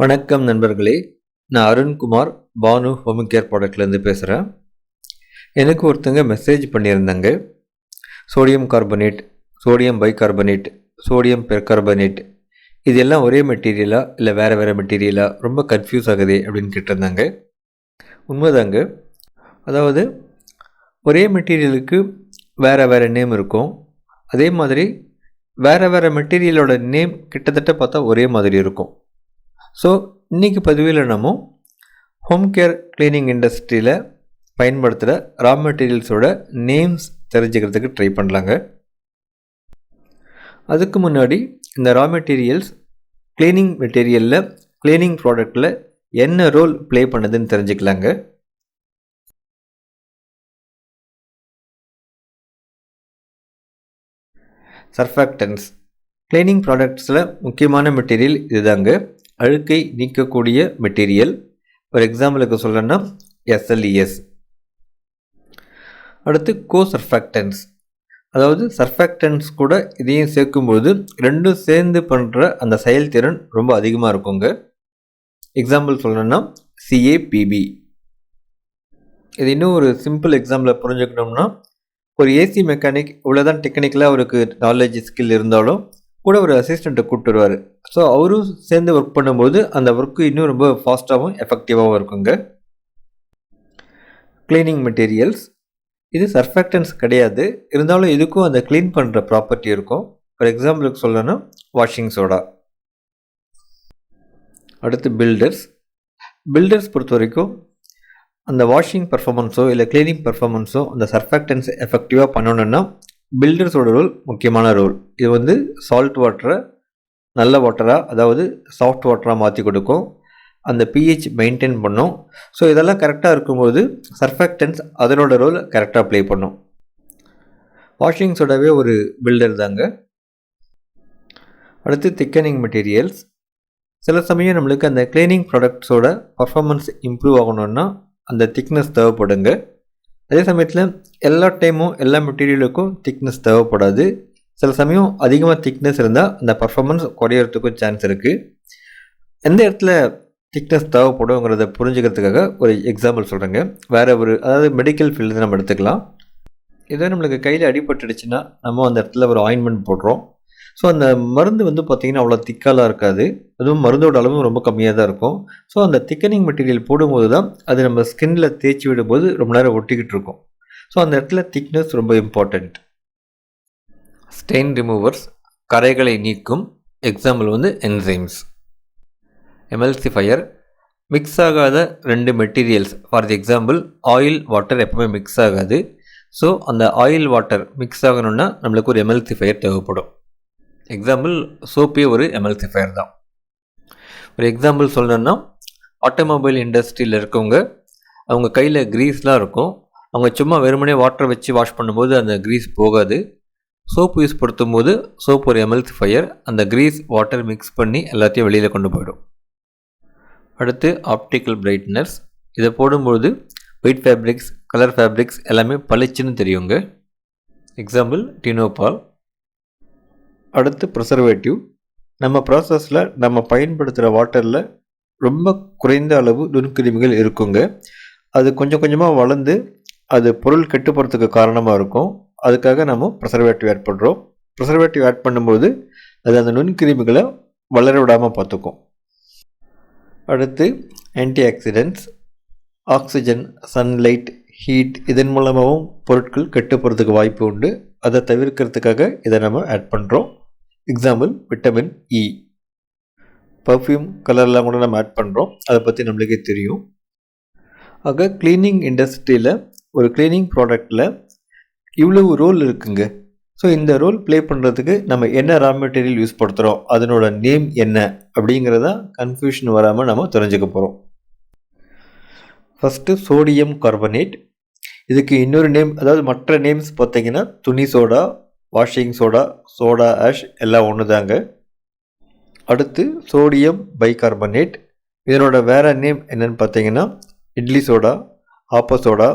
வணக்கம் நண்பர்களே. நான் அருண்குமார் பானு ஹோம் கேர் ப்ராடக்ட்லேருந்து பேசுகிறேன் எனக்கு ஒருத்தங்க மெசேஜ் பண்ணியிருந்தாங்க. Sodium carbonate sodium bicarbonate sodium percarbonate. இதெல்லாம் ஒரே மெட்டீரியலா இல்லை வேறு வேறு மெட்டீரியலா? ரொம்ப கன்ஃபியூஸ் ஆகுது அப்படின்னு கேட்டிருந்தாங்க. உண்மைதாங்க. அதாவது ஒரே மெட்டீரியலுக்கு வேறு வேறு நேம் இருக்கும். அதே மாதிரி வேறு வேறு மெட்டீரியலோட நேம் கிட்டத்தட்ட பார்த்தா ஒரே மாதிரி இருக்கும். ஸோ இன்றைக்கி பதிவில் நம்ம ஹோம் கேர் க்ளீனிங் இண்டஸ்ட்ரியில் பயன்படுத்துகிற ரா மெட்டீரியல்ஸோட நேம்ஸ் தெரிஞ்சுக்கிறதுக்கு ட்ரை பண்ணலாங்க. அதுக்கு முன்னாடி இந்த ரா மெட்டீரியல்ஸ் க்ளீனிங் மெட்டீரியலில் க்ளீனிங் ப்ராடக்டில் என்ன ரோல் ப்ளே பண்ணுதுன்னு தெரிஞ்சுக்கலாங்க. சர்ஃபாக்டன்ஸ் க்ளீனிங் ப்ராடக்ட்ஸில் முக்கியமான மெட்டீரியல் இதுதாங்க. அழுக்கை நீக்கக்கூடிய மெட்டீரியல் ஒரு எக்ஸாம்பிளுக்கு சொல்லணும்னா எஸ்எல்இஎஸ் அடுத்து கோ சர்ஃபாக்டன்ஸ் அதாவது சர்ஃபாக்டன்ஸ் கூட இதையும் சேர்க்கும்போது ரெண்டும் சேர்ந்து பண்ணுற அந்த செயல்திறன் ரொம்ப அதிகமாக இருக்குங்க. எக்ஸாம்பிள் சொல்லணும்னா சிஏபிபி இது இன்னும் ஒரு சிம்பிள் எக்ஸாம்பிள் புரிஞ்சுக்கணும்னா ஒரு ஏசி மெக்கானிக் இவ்வளோதான் டெக்னிக்கலாக அவருக்கு நாலேஜ் ஸ்கில் இருந்தாலும் கூட ஒரு அசிஸ்டண்ட்டை கூப்பிட்டு வருவார் ஸோ அவரும் சேர்ந்து ஒர்க் பண்ணும்போது அந்த ஒர்க்கு இன்னும் ரொம்ப ஃபாஸ்ட்டாகவும் எஃபெக்டிவாகவும் இருக்குங்க. க்ளீனிங் மெட்டீரியல்ஸ் இது சர்ஃபேக்டன்ஸ் கிடையாது. இருந்தாலும் இதுக்கும் அந்த க்ளீன் பண்ணுற ப்ராப்பர்ட்டி இருக்கும். ஃபார் எக்ஸாம்பிளுக்கு சொல்லணும்னா வாஷிங் சோடா அடுத்து பில்டர்ஸ் பில்டர்ஸ் பொறுத்த வரைக்கும் அந்த வாஷிங் பர்ஃபாமன்ஸோ இல்லை க்ளீனிங் பர்ஃபாமன்ஸோ அந்த சர்ஃபேக்டன்ஸ் எஃபெக்டிவாக பண்ணணுன்னா பில்டர்ஸோட ரோல் முக்கியமான ரோல் இது வந்து சால்ட் வாட்டரை நல்ல வாட்டராக அதாவது சாஃப்ட் வாட்டராக மாற்றி கொடுக்கும். அந்த பிஹெச் மெயின்டைன் பண்ணும். ஸோ இதெல்லாம் கரெக்டாக இருக்கும்போது சர்ஃபெக்டன்ஸ் அதனோட ரோல் கரெக்டாக ப்ளே பண்ணும். வாஷிங் சோடாவே ஒரு பில்டர் தாங்க. அடுத்து திக்கனிங் மெட்டீரியல்ஸ் சில சமயம் நம்மளுக்கு அந்த க்ளீனிங் ப்ராடக்ட்ஸோட பர்ஃபாமன்ஸ் இம்ப்ரூவ் ஆகணுன்னா அந்த திக்னஸ் தேவைப்படுங்க. அதே சமயத்தில் எல்லா டைமும் எல்லா மெட்டீரியலுக்கும் திக்னஸ் தேவைப்படாது. சில சமயம் அதிகமாக திக்னஸ் இருந்தால் அந்த பர்ஃபாமன்ஸ் குறையறதுக்கும் சான்ஸ் இருக்குது எந்த இடத்துல திக்னஸ் தேவைப்படுங்கிறத புரிஞ்சுக்கிறதுக்காக ஒரு எக்ஸாம்பிள் சொல்கிறேங்க வேறு ஒரு அதாவது மெடிக்கல் ஃபீல்டு நம்ம எடுத்துக்கலாம். இதே நம்மளுக்கு கையில் அடிபட்டுடுச்சுன்னா நம்ம அந்த இடத்துல ஒரு ஆயின்மெண்ட் போடுறோம். ஸோ அந்த மருந்து வந்து பார்த்திங்கன்னா அவ்வளோ திக்காலாம் இருக்காது. அதுவும் மருந்தோட அளவும் ரொம்ப கம்மியாக தான் இருக்கும். ஸோ அந்த திக்கனிங் மெட்டீரியல் போடும்போது தான் அது நம்ம ஸ்கின்ல தேய்ச்சி விடும்போது ரொம்ப நேரம் ஒட்டிக்கிட்டு இருக்கும். ஸோ அந்த இடத்துல திக்னஸ் ரொம்ப இம்பார்ட்டண்ட் ஸ்டெயின் ரிமூவர்ஸ் கரைகளை நீக்கும் எக்ஸாம்பிள் வந்து என்சைம்ஸ் எம்எல்சிஃபயர் மிக்ஸ் ஆகாத ரெண்டு materials for the example oil water எப்போவுமே மிக்ஸ் ஆகாது. ஸோ அந்த ஆயில் வாட்டர் மிக்ஸ் ஆகணும்னா நம்மளுக்கு ஒரு எம்எல்சிஃபயர் தேவைப்படும். எக்ஸாம்பிள் சோப்பே ஒரு எம்எல்சிஃபயர் தான். ஒரு எக்ஸாம்பிள் சொல்லணும்னா ஆட்டோமொபைல் இண்டஸ்ட்ரியில் இருக்கவங்க அவங்க கையில் க்ரீஸ்லாம் இருக்கும். அவங்க சும்மா வெறுமனே வாட்டர் வச்சு வாஷ் பண்ணும்போது அந்த க்ரீஸ் போகாது. சோப்பு யூஸ் படுத்தும் போது சோப் ஒரு எம்எல்சிஃபயர் அந்த க்ரீஸ் வாட்டர் மிக்ஸ் பண்ணி எல்லாத்தையும் வெளியில் கொண்டு போயிடும். அடுத்து ஆப்டிக்கல் பிரைட்னஸ் இதை போடும்போது ஒயிட் ஃபேப்ரிக்ஸ் கலர் ஃபேப்ரிக்ஸ் எல்லாமே பளிச்சுன்னு தெரியுங்க. எக்ஸாம்பிள் டினோபால் அடுத்து ப்ரிசர்வேட்டிவ் நம்ம ப்ராசஸில் நம்ம பயன்படுத்துகிற வாட்டரில் ரொம்ப குறைந்த அளவு நுண்கிருமிகள் இருக்குங்க. அது கொஞ்சம் கொஞ்சமாக வளர்ந்து அது பொருள் கெட்டு போகிறதுக்கு காரணமாக இருக்கும். அதுக்காக நம்ம ப்ரிசர்வேட்டிவ் ஆட் பண்ணுறோம் ப்ரிசர்வேட்டிவ் ஆட் பண்ணும்போது அது அந்த நுண்கிருமிகளை வளர விடாமல் பார்த்துக்கும். அடுத்து antioxidants oxygen sunlight heat இதன் மூலமாகவும் பொருட்கள் கெட்டு போகிறதுக்கு வாய்ப்பு உண்டு. அதை தவிர்க்கிறதுக்காக இதை நம்ம ஆட் பண்ணுறோம் எக்ஸாம்பிள் விட்டமின் இ பர்ஃப்யூம் கலர்லாம் கூட நம்ம ஆட் பண்ணுறோம் அதை பற்றி நம்மளுக்கே தெரியும். ஆக க்ளீனிங் இண்டஸ்ட்ரியில் ஒரு க்ளீனிங் ப்ராடக்டில் இவ்வளவு ரோல் இருக்குங்க. ஸோ இந்த ரோல் ப்ளே பண்ணுறதுக்கு நம்ம என்ன ரா மெட்டீரியல் யூஸ் படுத்துகிறோம் அதனோட நேம் என்ன? அப்படிங்கிறதா கன்ஃபியூஷன் வராமல் நம்ம தெரிஞ்சுக்க போகிறோம் ஃபஸ்ட்டு சோடியம் கார்பனேட் இதுக்கு இன்னொரு நேம் அதாவது மற்ற நேம்ஸ் பார்த்தீங்கன்னா துணி soda washing soda soda ash எல்லாம் ஒன்று தாங்க அடுத்து சோடியம் பைகார்பனேட் இதனோட வேறு நேம் என்னென்னு பார்த்தீங்கன்னா இட்லி சோடா ஆப்ப சோடா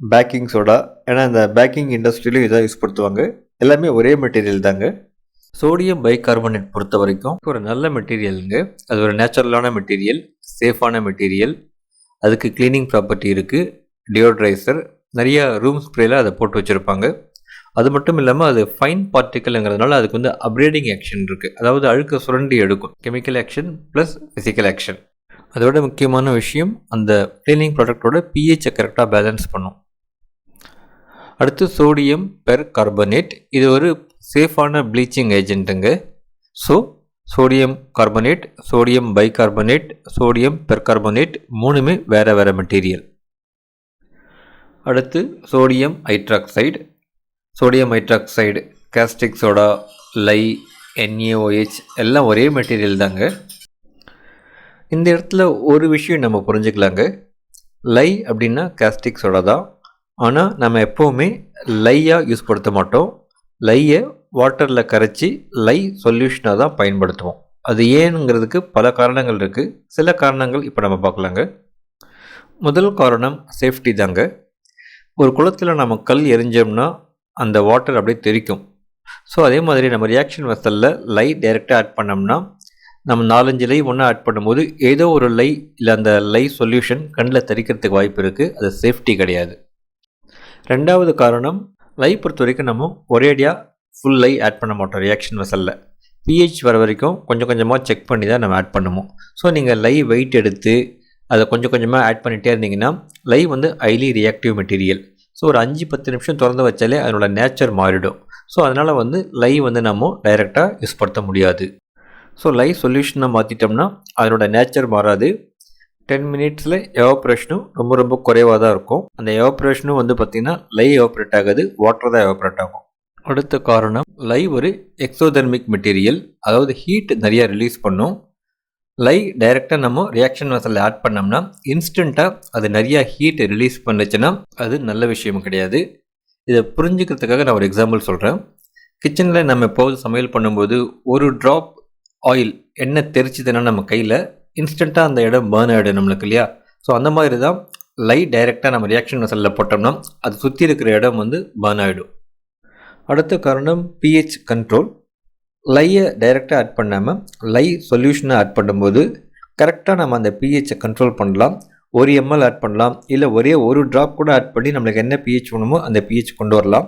பேக்கிங் சோடா ஏன்னா இந்த பேக்கிங் இண்டஸ்ட்ரியிலும் இதான் யூஸ் படுத்துவாங்க. எல்லாமே ஒரே மெட்டீரியல் தாங்க. சோடியம் பைகார்பனேட் பொறுத்த வரைக்கும் ஒரு நல்ல மெட்டீரியலுங்க அது ஒரு நேச்சுரலான மெட்டீரியல் சேஃபான மெட்டீரியல் அதுக்கு க்ளீனிங் ப்ராப்பர்ட்டி இருக்குது டியோட்ரைசர் நிறையா ரூம் ஸ்ப்ரேல அதை போட்டு வச்சுருப்பாங்க. அது மட்டும் இல்லாமல் அது ஃபைன் பார்ட்டிக்கல்ங்கிறதுனால அதுக்கு வந்து அப்ரேடிங் ஆக்ஷன் இருக்குது அதாவது அழுக்க சுரண்டி எடுக்கும். Chemical action plus physical action அதோட முக்கியமான விஷயம் அந்த க்ளீனிங் ப்ராடக்டோட பிஹெச்சை கரெக்டாக பேலன்ஸ் பண்ணும். அடுத்து சோடியம் பெர் கார்பனேட் இது ஒரு சேஃபான bleaching ஏஜென்ட்டுங்க so sodium carbonate sodium bicarbonate sodium percarbonate மூணுமே வேறு வேறு மெட்டீரியல் அடுத்து sodium hydroxide sodium hydroxide caustic soda lye NAOH எல்லாம் ஒரே மெட்டீரியல் தாங்க. இந்த இடத்துல ஒரு விஷயம் நம்ம புரிஞ்சுக்கலாங்க. லை அப்படின்னா கேஸ்டிக் சோடா தான். ஆனால் நம்ம எப்போவுமே லையாக யூஸ் படுத்த மாட்டோம். லையை வாட்டரில் கரைச்சி லை சொல்யூஷனாக தான் பயன்படுத்துவோம். அது ஏனுங்கிறதுக்கு பல காரணங்கள் இருக்குது சில காரணங்கள் இப்போ நம்ம பார்க்கலாங்க. முதல் காரணம் சேஃப்டி தாங்க. ஒரு குளத்தில் நம்ம கல் எரிஞ்சோம்னா அந்த வாட்டர் அப்படியே தெரிக்கும் ஸோ அதே மாதிரி நம்ம ரியாக்ஷன் வெசலில் லை டைரெக்டாக ஆட் பண்ணோம்னா நம்ம நாலஞ்சு லை ஒன்றா ஆட் பண்ணும்போது ஏதோ ஒரு லை இல்லை அந்த லை சொல்யூஷன் கண்ணில் தெரிக்கிறதுக்கு வாய்ப்பு இருக்குது அது சேஃப்டி கிடையாது. ரெண்டாவது காரணம் லை பொறுத்த வரைக்கும் நம்ம ஒரேடியாக ஃபுல் லை ஆட் பண்ண மாட்டோம் ரியாக்ஷன் வெசலில் பிஹெச் வர வரைக்கும் கொஞ்சம் கொஞ்சமாக செக் பண்ணி தான் நம்ம ஆட் பண்ணுவோம். ஸோ நீங்கள் லை வெயிட் எடுத்து அதை கொஞ்சம் கொஞ்சமாக ஆட் பண்ணிகிட்டே இருந்தீங்கன்னா லை வந்து ஹைலி ரியாக்டிவ் மெட்டீரியல் ஸோ ஒரு அஞ்சு பத்து நிமிஷம் திறந்து வச்சாலே அதனோட நேச்சர் மாறிடும். ஸோ அதனால் வந்து லை வந்து நம்ம டைரெக்டாக யூஸ் படுத்த முடியாது. ஸோ லை சொல்யூஷனை மாற்றிட்டோம்னா அதனோட நேச்சர் மாறாது. டென் மினிட்ஸில் எவாப்ரேஷனும் ரொம்ப ரொம்ப குறைவாக தான் இருக்கும். அந்த எவாப்ரேஷனும் வந்து பார்த்திங்கன்னா லை எவாப்ரேட் ஆகாது வாட்டர் தான் எவாப்ரேட் ஆகும். அடுத்த காரணம் லை ஒரு எக்ஸோதெர்மிக் மெட்டீரியல் அதாவது ஹீட் நிறையா ரிலீஸ் பண்ணும். லை டைரெக்டாக நம்ம ரியாக்ஷன் வசலில் ஆட் பண்ணோம்னா இன்ஸ்டண்ட்டாக அது நிறையா ஹீட் ரிலீஸ் பண்ணுச்சுன்னா அது நல்ல விஷயம் கிடையாது. இதை புரிஞ்சுக்கிறதுக்காக நான் ஒரு எக்ஸாம்பிள் சொல்கிறேன் கிச்சனில் நம்ம எப்போது சமையல் பண்ணும்போது ஒரு ட்ராப் ஆயில் எண்ணெய் தெரிச்சுதுன்னா நம்ம கையில் இன்ஸ்டண்ட்டாக அந்த இடம் பேர்ன் ஆகிடும் நம்மளுக்கு இல்லையா? ஸோ அந்த மாதிரி தான் லை டைரெக்டாக நம்ம ரியாக்ஷன் வசலில் போட்டோம்னா அது சுற்றி இருக்கிற இடம் வந்து பேர்ன் ஆகிடும் அடுத்த காரணம் பிஹெச் கண்ட்ரோல் லையை டைரெக்டாக ஆட் பண்ணாமல் லை சொல்யூஷனை ஆட் பண்ணும்போது கரெக்டாக நம்ம அந்த பிஹெச்சை கண்ட்ரோல் பண்ணலாம். ஒரு எம்எல் ஆட் பண்ணலாம். இல்லை ஒரே ஒரு ட்ராப் கூட ஆட் பண்ணி நம்மளுக்கு என்ன பிஹெச் வேணுமோ அந்த பிஹெச் கொண்டு வரலாம்.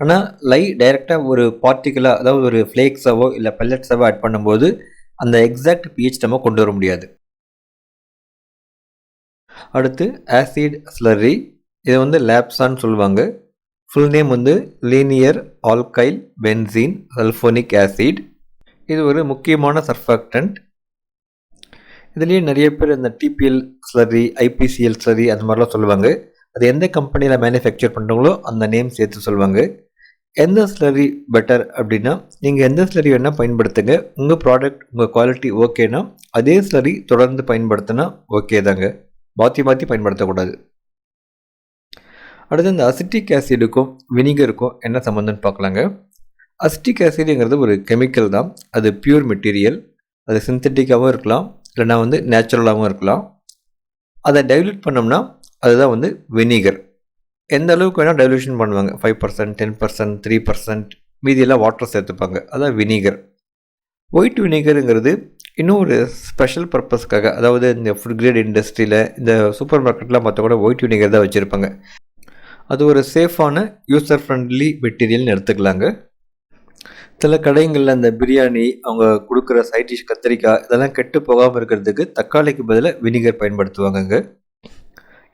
ஆனால் லை டைரெக்டாக ஒரு பார்ட்டிக்கலாக அதாவது ஒரு ஃப்ளேக்ஸாவோ இல்லை பெல்லட்ஸாவோ ஆட் பண்ணும்போது அந்த எக்ஸாக்ட் பிஹெச் நம்ம கொண்டு வர முடியாது. அடுத்து ஆசிட் ஸ்லரி இதை வந்து லேப்ஸான்னு சொல்லுவாங்க. ஃபுல் நேம் வந்து linear alkyl benzene sulphonic acid இது ஒரு முக்கியமான சர்ஃபாக்டன்ட் இதுலேயே நிறைய பேர் இந்த டிபிஎல் ஸ்லரி ஐபிசிஎல் ஸ்லரி அந்த மாதிரிலாம் சொல்லுவாங்க. அது எந்த கம்பெனியில் மேனுஃபேக்சர் பண்ணுறவங்களோ அந்த நேம் சேர்த்து சொல்லுவாங்க. எந்த ஸ்லரி பெட்டர் அப்படின்னா நீங்கள் எந்த ஸ்லரி வேணால் பயன்படுத்துங்க. உங்கள் ப்ராடக்ட் உங்கள் குவாலிட்டி ஓகேனா அதே ஸ்லரி தொடர்ந்து பயன்படுத்தினா ஓகே தாங்க. மாற்றி மாற்றி பயன்படுத்தக்கூடாது. அடுத்து இந்த அசிட்டிக் ஆசிடுக்கும் வினிகருக்கும் என்ன சம்மந்தம்னு பார்க்கலாங்க. அசிட்டிக் ஆசிடுங்கிறது ஒரு கெமிக்கல் தான். அது பியூர் மெட்டீரியல். அது சிந்தட்டிக்காகவும் இருக்கலாம். இல்லைனா வந்து நேச்சுரலாகவும் இருக்கலாம். அதை டைல்யூட் பண்ணோம்னா அதுதான் வந்து வினிகர். எந்த அளவுக்கு வேணால் டைல்யூஷன் பண்ணுவாங்க. Five percent ten percent three percent மீதியெல்லாம் வாட்டர் சேர்த்துப்பாங்க. அதான் வினிகர். ஒயிட் வினிகருங்கிறது இன்னும் ஒரு ஸ்பெஷல் பர்பஸ்க்காக அதாவது இந்த ஃபுட் கிரேட் இண்டஸ்ட்ரியில் இந்த சூப்பர் மார்க்கெட்லாம் பார்த்தா கூட ஒயிட் வினிகர் தான் வச்சுருப்பாங்க. அது ஒரு சேஃபான யூசர் ஃப்ரெண்ட்லி மெட்டீரியல்னு எடுத்துக்கலாங்க. சில கடைங்களில் அந்த பிரியாணி அவங்க கொடுக்குற சைட் டிஷ் கத்திரிக்காய் இதெல்லாம் கெட்டு போகாமல் இருக்கிறதுக்கு தக்காளிக்கு பதிலாக வினிகர் பயன்படுத்துவாங்கங்க.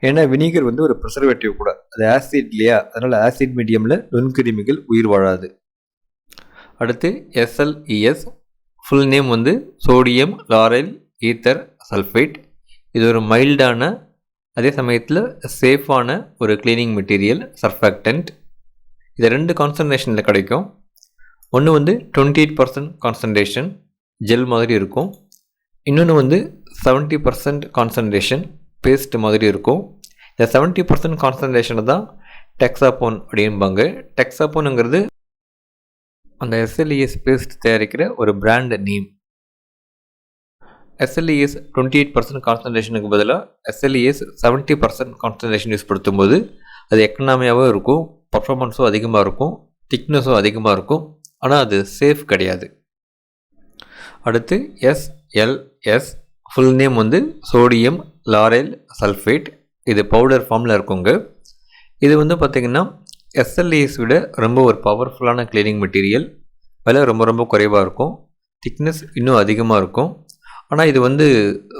ஏன்னா வினிகர் வந்து ஒரு ப்ரிசர்வேட்டிவ் கூட. அது ஆசிட் இல்லையா? அதனால் ஆசிட் மீடியமில் நுண்கிருமிகள் உயிர் வாழாது. அடுத்து எஸ்எல்இஎஸ் ஃபுல் நேம் வந்து சோடியம் லாரைல் ஈத்தர் சல்ஃபேட் இது ஒரு மைல்டான அதே சமயத்தில் சேஃபான ஒரு க்ளீனிங் மெட்டீரியல் சர்ஃபேக்டன்ட் இது ரெண்டு கான்சன்ட்ரேஷனில் கிடைக்கும். ஒன்று வந்து twenty eight percent concentration gel மாதிரி இருக்கும். இன்னொன்று வந்து செவன்ட்டி பர்சன்ட் கான்சன்ட்ரேஷன் பேஸ்ட் மாதிரி இருக்கும். இந்த செவன்ட்டி பர்சன்ட் கான்சன்ட்ரேஷனை தான் டெக்ஸாபோன் அப்படிம்பாங்க. டெக்ஸாபோனுங்கிறது அந்த எஸ்எல்இஎஸ் பேஸ்ட் தயாரிக்கிற ஒரு brand name SLES twenty eight percent கான்சன்ட்ரேஷனுக்கு பதிலாக SLES seventy percent concentration use படுத்தும்போது அது எக்கனாமியாகவும் இருக்கும் பர்ஃபார்மன்ஸும் அதிகமாக இருக்கும் திக்னஸும் அதிகமாக இருக்கும். ஆனால் அது சேஃப் கிடையாது. அடுத்து எஸ்எல்எஸ் ஃபுல் நேம் வந்து சோடியம் லாரைல் சல்ஃபேட் இது பவுடர் ஃபார்மில் இருக்குங்க. இது வந்து பார்த்திங்கன்னா எஸ்எல்ஏஸ் விட ரொம்ப ஒரு பவர்ஃபுல்லான க்ளீனிங் மெட்டீரியல் விலை ரொம்ப ரொம்ப குறைவாக இருக்கும். திக்னஸ் இன்னும் அதிகமாக இருக்கும். ஆனால் இது வந்து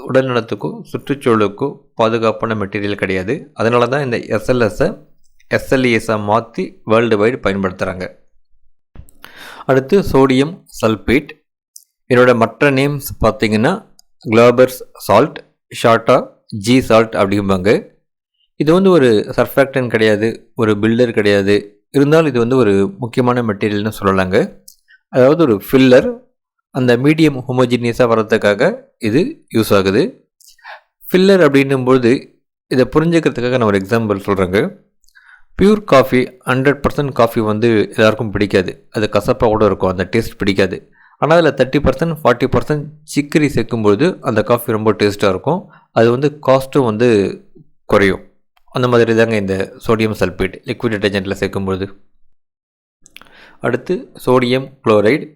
உடல் நலத்துக்கோ சுற்றுச்சூழலுக்கோ பாதுகாப்பான மெட்டீரியல் கிடையாது. அதனால தான் இந்த எஸ்எல்எஸை எஸ்எல்இஎஸை மாற்றி வேர்ல்டு வைடு பயன்படுத்துகிறாங்க அடுத்து சோடியம் சல்பேட் என்னோடய மற்ற நேம்ஸ் பார்த்தீங்கன்னா குளோபர்ஸ் சால்ட் ஷார்ட்டாக ஜி சால்ட் அப்படிம்பாங்க. இது வந்து ஒரு சர்ஃபாக்டன் கிடையாது ஒரு பில்டர் கிடையாது. இருந்தாலும் இது வந்து ஒரு முக்கியமான மெட்டீரியல்னு சொல்லலாங்க. அதாவது ஒரு ஃபில்லர் அந்த மீடியம் ஹோமோஜினியஸாக வர்றதுக்காக இது யூஸ் ஆகுது. ஃபில்லர் அப்படின்னும்போது இதை புரிஞ்சுக்கிறதுக்காக நான் ஒரு எக்ஸாம்பிள் சொல்கிறேங்க pure coffee hundred percent coffee வந்து எல்லாருக்கும் பிடிக்காது. அது கசப்பாக கூட இருக்கும் அந்த டேஸ்ட் பிடிக்காது. ஆனால் அதில் thirty percent forty percent chicory சேர்க்கும்பொழுது அந்த காஃபி ரொம்ப டேஸ்ட்டாக இருக்கும். அது வந்து காஸ்ட்டும் வந்து குறையும். அந்த மாதிரி தாங்க இந்த சோடியம் சல்பேட் லிக்விட் டிட்டர்ஜென்ட்டில் சேர்க்கும்பொழுது அடுத்து சோடியம் குளோரைடு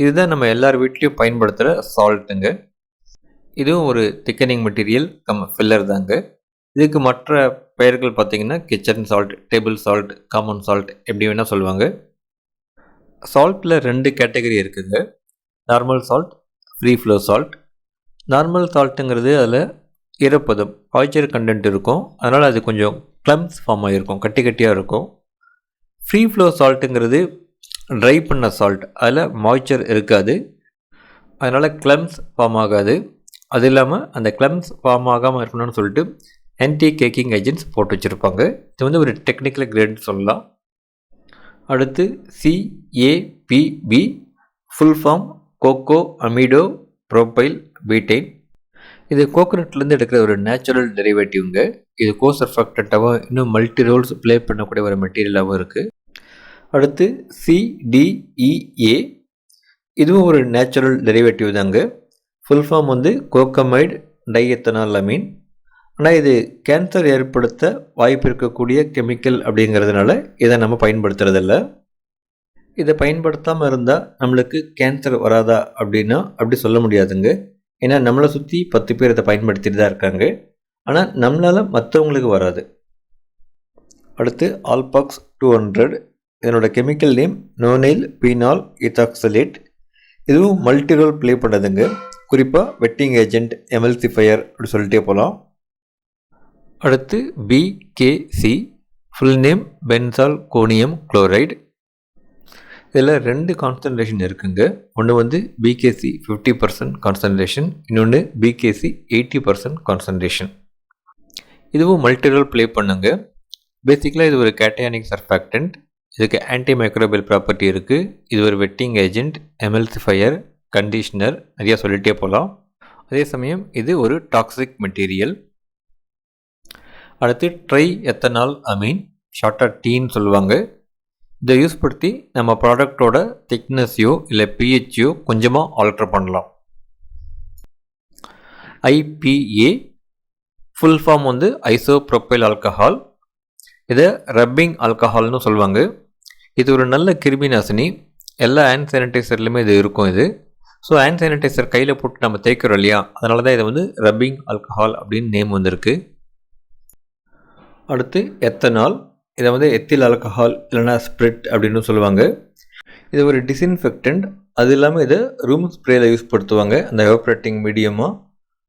இதுதான் நம்ம எல்லார் வீட்லேயும் பயன்படுத்துகிற சால்ட்டுங்க. இதுவும் ஒரு திக்கனிங் மெட்டீரியல் கம் ஃபில்லர் தாங்க. இதுக்கு மற்ற பெயர்கள் பார்த்திங்கன்னா kitchen salt table salt common salt எப்படி வேணால் சொல்லுவாங்க. சால்ட்டில் ரெண்டு கேட்டகரி இருக்குதுங்க normal salt free flow salt normal சால்ட்டுங்கிறது அதில் ஈரப்பதம் ஆய்ச்சர் கண்டென்ட் இருக்கும். அதனால் அது கொஞ்சம் க்ளம்ஸ் ஃபார்ம் ஆகிருக்கும் கட்டி கட்டியாக இருக்கும். ஃப்ரீ ஃப்ளோ சால்ட்டுங்கிறது ட்ரை பண்ண சால்ட் அதில் மாய்ச்சர் இருக்காது. அதனால் கிளம்ஸ் ஃபார்ம் ஆகாது. அது இல்லாமல் அந்த கிளம்ஸ் ஃபார்ம் ஆகாமல் இருக்கணும்னு சொல்லிட்டு ஆன்டி கேக்கிங் ஏஜென்ட்ஸ் போட்டு வச்சுருப்பாங்க. இது வந்து ஒரு டெக்னிக்கல் கிரேட்னு சொல்லலாம். அடுத்து CAPB full form coco amidopropyl betaine இது கோகோனட்லேருந்து எடுக்கிற ஒரு நேச்சுரல் டெரிவேட்டிவ்ங்க இது கோஸ் இன்னும் மல்டி ரோல்ஸ் ப்ளே பண்ணக்கூடிய ஒரு மெட்டீரியலாகவும் இருக்குது அடுத்து சிடிஇஏ e, இதுவும் ஒரு நேச்சுரல் டெரிவேட்டிவ் தாங்க. ஃபுல் ஃபார்ம் வந்து கோக்கமைடு டைஎத்தனால் அமீன் ஆனால் இது கேன்சர் ஏற்படுத்த வாய்ப்பு இருக்கக்கூடிய கெமிக்கல் அப்படிங்கிறதுனால இதை நம்ம பயன்படுத்துறதில்ல. இதை பயன்படுத்தாமல் இருந்தால் நம்மளுக்கு கேன்சர் வராதா அப்படின்னா அப்படி சொல்ல முடியாதுங்க. ஏன்னா நம்மளை சுற்றி பத்து பேர் இதை பயன்படுத்திட்டு தான் இருக்காங்க. ஆனால் நம்மளால் மற்றவங்களுக்கு வராது. அடுத்து ஆல்பாக்ஸ் டூ ஹண்ட்ரட் இதனோட chemical name nonyl phenol ethoxylate இதுவும் மல்டி ரோல் ப்ளே பண்ணதுங்க. குறிப்பாக வெட்டிங் ஏஜென்ட் எம்எல்சிஃபையர் அப்படின்னு சொல்லிட்டே போகலாம் அடுத்து BKC full name benzalkonium chloride இதில் ரெண்டு கான்சன்ட்ரேஷன் இருக்குங்க. ஒன்று வந்து பிகேசி ஃபிஃப்டி பர்சன்ட் கான்சன்ட்ரேஷன் இன்னொன்று பிகேசி எயிட்டி பர்சன்ட் கான்சன்ட்ரேஷன் இதுவும் மல்டிரோல் ப்ளே பண்ணுங்க. பேசிக்கலாக இது ஒரு கேட்டயானிக் சர்ஃபேக்டன்ட் இதுக்கு ஆன்டி மைக்ரோபியல் ப்ராப்பர்ட்டி இருக்குது இது ஒரு வெட்டிங் ஏஜென்ட் எமல்சிஃபையர் கண்டிஷ்னர் நிறையா சொல்லிகிட்டே போகலாம் அதே சமயம் இது ஒரு டாக்ஸிக் மெட்டீரியல் அடுத்து ட்ரை எத்தனால் அமீன் ஷார்ட்டாக டீன்னு சொல்லுவாங்க. இதை யூஸ் படுத்தி நம்ம ப்ராடக்டோட திக்னஸையோ இல்லை பிஹெச்சியோ கொஞ்சமாக ஆல்ட்ரு பண்ணலாம். ஐபிஏ ஃபுல் ஃபார்ம் வந்து ஐசோ ப்ரொப்பைல் ஆல்கஹால் இதை ரப்பிங் ஆல்கஹால்னு சொல்லுவாங்க. இது ஒரு நல்ல கிருமி நாசினி எல்லா ஹேண்ட் சானிடைசர்லையுமே இது இருக்கும் இது. ஸோ ஹேண்ட் சானிடைசர் கையில் போட்டு நம்ம தேய்க்கிறோம் இல்லையா? அதனால தான் இதை வந்து ரப்பிங் ஆல்கஹால் அப்படின்னு நேம் வந்திருக்கு. அடுத்து எத்தனால் இதை வந்து எத்தில் ஆல்கஹால் இல்லைனா ஸ்ப்ரிட் அப்படின்னு சொல்லுவாங்க. இது ஒரு டிஸ்இன்ஃபெக்டன்ட் அது இல்லாமல் இதை ரூம் ஸ்ப்ரேயில் யூஸ் படுத்துவாங்க. அந்த எவாப்ரேட்டிங் மீடியமாக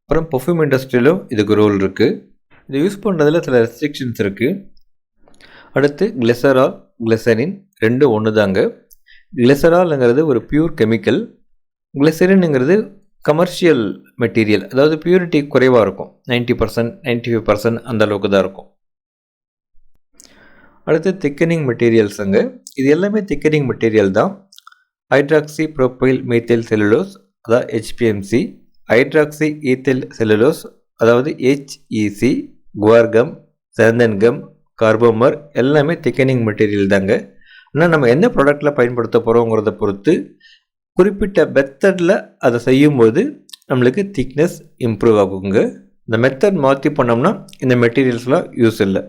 அப்புறம் பர்ஃப்யூம் இண்டஸ்ட்ரியிலும் இதுக்கு ரோல் இருக்குது இதை யூஸ் பண்ணுறதுல சில ரெஸ்ட்ரிக்ஷன்ஸ் இருக்குது அடுத்து கிளெசரால் கிளிசரின் ரெண்டும் ஒன்று தாங்க கிளிசரால்ங்கிறது ஒரு பியூர் கெமிக்கல் கிளிசரின்ங்கிறது கமர்ஷியல் மெட்டீரியல் அதாவது பியூரிட்டி குறைவாக இருக்கும். Ninety percent ninety five percent அந்த அளவுக்கு தான் இருக்கும். அடுத்து திக்கனிங் மெட்டீரியல்ஸுங்க இது எல்லாமே திக்கனிங் மெட்டீரியல் தான். ஹைட்ராக்சி ப்ரோப்பைல் மீத்தேல் செல்லுலோஸ் அதாவது ஹெச்பிஎம்சி ஹைட்ராக்சி ஈத்தெல் செல்லுலோஸ் அதாவது HEC guar gum xanthan gum carbomer எல்லாமே திக்கனிங் மெட்டீரியல் தாங்க. ஆனால் நம்ம என்ன ப்ராடக்டில் பயன்படுத்த போகிறோங்கிறத பொறுத்து குறிப்பிட்ட மெத்தடில் அதை செய்யும்போது நம்மளுக்கு திக்னஸ் இம்ப்ரூவ் ஆகுங்க. இந்த மெத்தட் மாற்றி பண்ணோம்னா இந்த மெட்டீரியல்ஸ்லாம் யூஸ் இல்லை.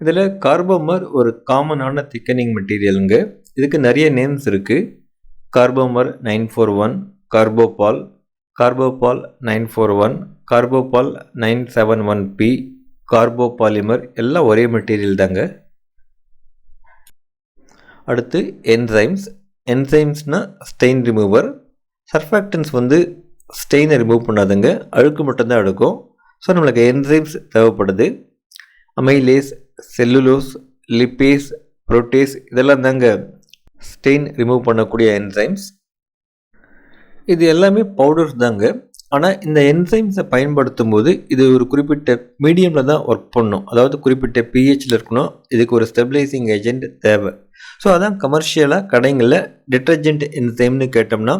இதில் கார்போமர் ஒரு காமனான திக்கனிங் மெட்டீரியலுங்க இதுக்கு நிறைய நேம்ஸ் இருக்குது carbomer nine four one carbopol carbopol nine four one carbopol nine seven one P carbopolymer எல்லாம் ஒரே மெட்டீரியல் தாங்க. அடுத்து என்சைம்ஸ் என்சைம்ஸ்னால் ஸ்டெயின் ரிமூவர் சர்ஃபாக்டன்ஸ் வந்து ஸ்டெயினை ரிமூவ் பண்ணாதுங்க. அழுக்கு மட்டும்தான் எடுக்கும். ஸோ நம்மளுக்கு என்சைம்ஸ் தேவைப்படுது. அமைலேஸ் செல்லுலோஸ் லிப்பேஸ் புரோட்டேஸ் இதெல்லாம் தாங்க ஸ்டெயின் ரிமூவ் பண்ணக்கூடிய என்சைம்ஸ் இது எல்லாமே பவுடர்ஸ் தாங்க. ஆனால் இந்த என்சைம்ஸை பயன்படுத்தும் போது இது ஒரு குறிப்பிட்ட மீடியமில் தான் ஒர்க் பண்ணும். அதாவது குறிப்பிட்ட பிஹெச்சில் இருக்கணும். இதுக்கு ஒரு ஸ்டெபிளைசிங் ஏஜென்ட் தேவை. ஸோ அதான் கமர்ஷியலாக கடைங்களில் டிட்டர்ஜென்ட் என்சைம்னு கேட்டோம்னா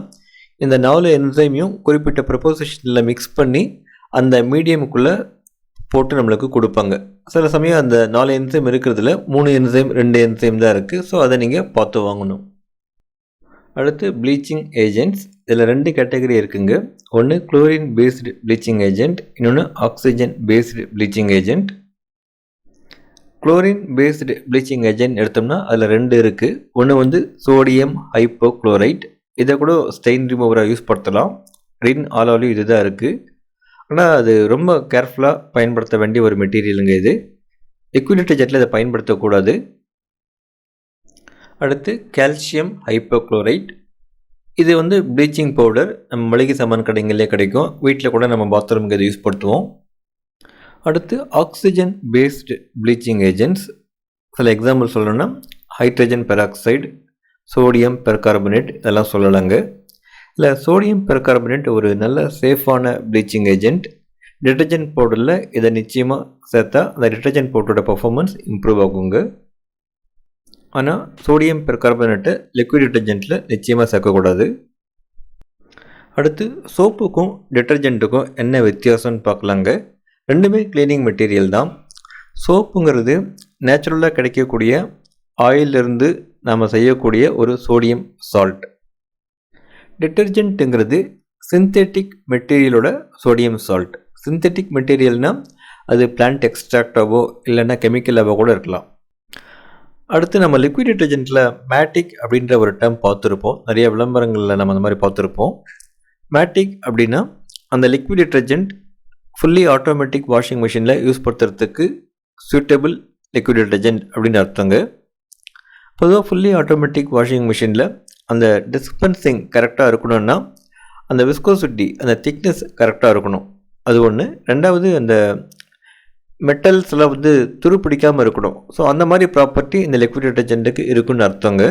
இந்த நாலு என்சைமையும் குறிப்பிட்ட ப்ரப்போசிஷனில் மிக்ஸ் பண்ணி அந்த மீடியமுக்குள்ளே போட்டு நம்மளுக்கு கொடுப்பாங்க. சில சமயம் அந்த நாலு என்சைம் இருக்கிறதுல மூணு என்சைம் ரெண்டு என்சைம் தான் இருக்குது ஸோ அதை நீங்கள் பார்த்து வாங்கணும். அடுத்து ப்ளீச்சிங் ஏஜென்ட்ஸ் இதில் ரெண்டு கேட்டகரி இருக்குங்க. ஒன்று குளோரின் பேஸ்டு ப்ளீச்சிங் ஏஜென்ட் இன்னொன்று oxygen based bleaching agent chlorine based bleaching agent எடுத்தோம்னா அதில் ரெண்டு இருக்குது ஒன்று வந்து சோடியம் ஹைப்போக்ளோரைட் இதை கூட ஸ்டெயின் ரிமூவராக யூஸ் படுத்தலாம். ரின் ஆலாலையும் இது தான் இருக்குது ஆனால் அது ரொம்ப கேர்ஃபுல்லாக பயன்படுத்த வேண்டிய ஒரு மெட்டீரியலுங்க இது. லிக்விட் டிட்டர்ஜென்ட்டில் இதை பயன்படுத்தக்கூடாது. அடுத்து கால்சியம் ஹைப்போக்ளோரைட் இது வந்து ப்ளீச்சிங் பவுடர் நம்ம மளிகை சாமான் கடைங்களே கிடைக்கும். வீட்டில் கூட நம்ம பாத்ரூமுக்கு இதை யூஸ் படுத்துவோம். அடுத்து ஆக்சிஜன் பேஸ்டு ப்ளீச்சிங் ஏஜென்ட்ஸ் சில எக்ஸாம்பிள் சொல்லணும்னா ஹைட்ரஜன் பெராக்சைடு சோடியம் பெர்கார்பனேட் இதெல்லாம் சொல்லலாங்க இல்லை சோடியம் பெர்கார்பனேட் ஒரு நல்ல சேஃபான ப்ளீச்சிங் ஏஜென்ட் டிட்டர்ஜென்ட் பவுடரில் இதை நிச்சயமாக சேர்த்தா அந்த டிட்டர்ஜென்ட் பவுடரோட பர்ஃபார்மன்ஸ் இம்ப்ரூவ் ஆகுங்க. ஆனால் சோடியம் பெர்கார்பனேட்டை லிக்விட் டிட்டர்ஜென்ட்டில் நிச்சயமாக சேர்க்கக்கூடாது. அடுத்து சோப்புக்கும் டிட்டர்ஜென்ட்டுக்கும் என்ன வித்தியாசம்னு பார்க்கலாங்க. ரெண்டுமே க்ளீனிங் மெட்டீரியல் தான். சோப்புங்கிறது நேச்சுரலாக கிடைக்கக்கூடிய ஆயிலிருந்து நாம் செய்யக்கூடிய ஒரு சோடியம் சால்ட் டிட்டர்ஜென்ட்டுங்கிறது சிந்தெட்டிக் மெட்டீரியலோட சோடியம் சால்ட் சிந்தெட்டிக் மெட்டீரியல்னால் அது பிளான்ட் எக்ஸ்ட்ராக்டாவோ இல்லைன்னா கெமிக்கலாவோ கூட இருக்கலாம். அடுத்து நம்ம லிக்விட் டிட்டர்ஜென்ட்டில் மேட்டிக் அப்படின்ற ஒரு டேர்ம் பார்த்துருப்போம். நிறைய விளம்பரங்களில் நம்ம அந்த மாதிரி பார்த்துருப்போம். மேட்டிக் அப்படின்னா அந்த liquid detergent fully automatic washing மிஷினில் யூஸ் படுத்துறதுக்கு சூட்டபிள் லிக்விட் டிட்டர்ஜென்ட் அப்படின்னு அர்த்தங்க. பொதுவாக ஃபுல்லி ஆட்டோமேட்டிக் வாஷிங் மிஷினில் அந்த டிஸ்பென்சிங் கரெக்டாக இருக்கணும்னா அந்த விஸ்கோசிட்டி அந்த திக்னஸ் கரெக்டாக இருக்கணும். அது ஒன்று ரெண்டாவது அந்த மெட்டல்ஸ்லாம் வந்து துரு பிடிக்காமல் இருக்கணும். ஸோ அந்த மாதிரி ப்ராப்பர்ட்டி இந்த லிக்விட் டிட்டர்ஜென்ட்டுக்கு இருக்குன்னு அர்த்தங்க.